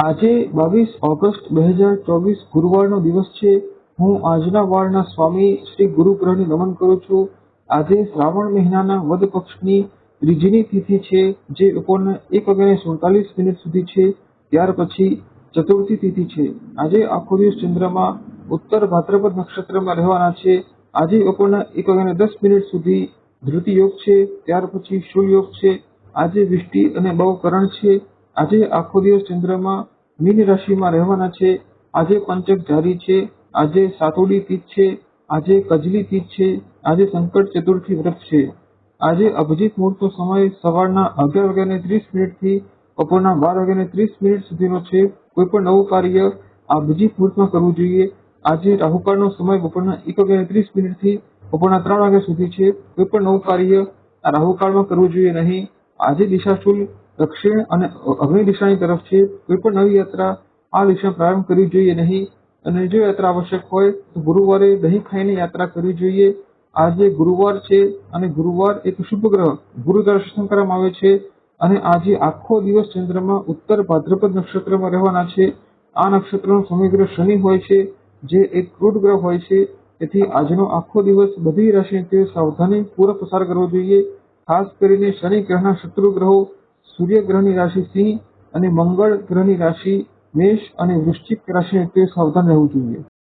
આજે બાવીસ ઓગસ્ટ બે હજાર ચોવીસ ગુરુવારનો દિવસ છે. હું આજના વાળના સ્વામી શ્રી ગુરુગ્રહને નમન કરું છું. આજે શ્રાવણ મહિનાના વદ પક્ષની ત્રીજીની તિથિ છે, જે બપોરના એક વાગ્યાને સુડતાલીસ મિનિટ સુધી છે. ત્યાર પછી ચતુર્થી તિથિ છે. આજે આખો દિવસ ચંદ્રમાં ઉત્તર ભાદ્રપદ નક્ષત્રમાં રહેવાના છે. આજે બપોરના એક વાગ્યાને દસ મિનિટ સુધી ધૃતિ યોગ છે. ત્યાર પછી શુલ યોગ છે. આજે વિષ્ટિ અને બહુકરણ છે. આજે આખો દિવસ ચંદ્રમાં મીન રાશિમાં રહેવાના છે. આજે પંચક જારી છે. આજે સાતોડી તીજ છે. આજે કજલી તીજ છે. આજે સંકટ ચતુર્થી વ્રત છે. આજે અભિજીત મુહૂર્તનો સમય સવારના અગિયાર વાગ્યાને ત્રીસ મિનિટથી બપોરના બાર વાગ્યાને ત્રીસ મિનિટ સુધીનો છે. કોઈ પણ નવું કાર્ય અભિજીત મુહૂર્તમાં કરવું જોઈએ. આજે રાહુકાળનો સમય બપોરના એક વાગ્યાને ત્રીસ મિનિટથી બપોરના ત્રણ વાગ્યા સુધી છે. કોઈ પણ નવું કાર્ય આ રાહુકાળમાં કરવું જોઈએ નહીં. આજે દિશાશુલ દક્ષિણ અને અગ્નિ દિશાની તરફ છે કોઈ પણ નવી યાત્રા આ દિશા પ્રારંભ કરવી જોઈએ નહીં. અને જો યાત્રા આવશ્યક હોય, તો ગુરુવારે દહીં ખાઈને યાત્રા કરવી જોઈએ. આજે ગુરુવાર છે અને ગુરુવાર એક શુભ ગ્રહ. ગુરુ દ્વારા શાસન કરવામાં આવે છે અને આજે આખો દિવસ ચંદ્રમાં ઉત્તર ભાદ્રપદ નક્ષત્રમાં રહેવાના છે. આ નક્ષત્રનો સમગ્ર શનિ હોય છે, જે એક ક્રૂડ ગ્રહ હોય છે. તેથી આજનો આખો દિવસ બધી રાશિઓ સાવધાની પૂર્વક પસાર કરવો જોઈએ. ખાસ કરીને શનિ ગ્રહના શત્રુ ગ્રહો સૂર્ય ગ્રહની રાશિ સિંહ અને મંગળ ગ્રહની રાશિ મેષ અને વૃશ્ચિક રાશિ તે સાવધાન રહેવું જોઈએ.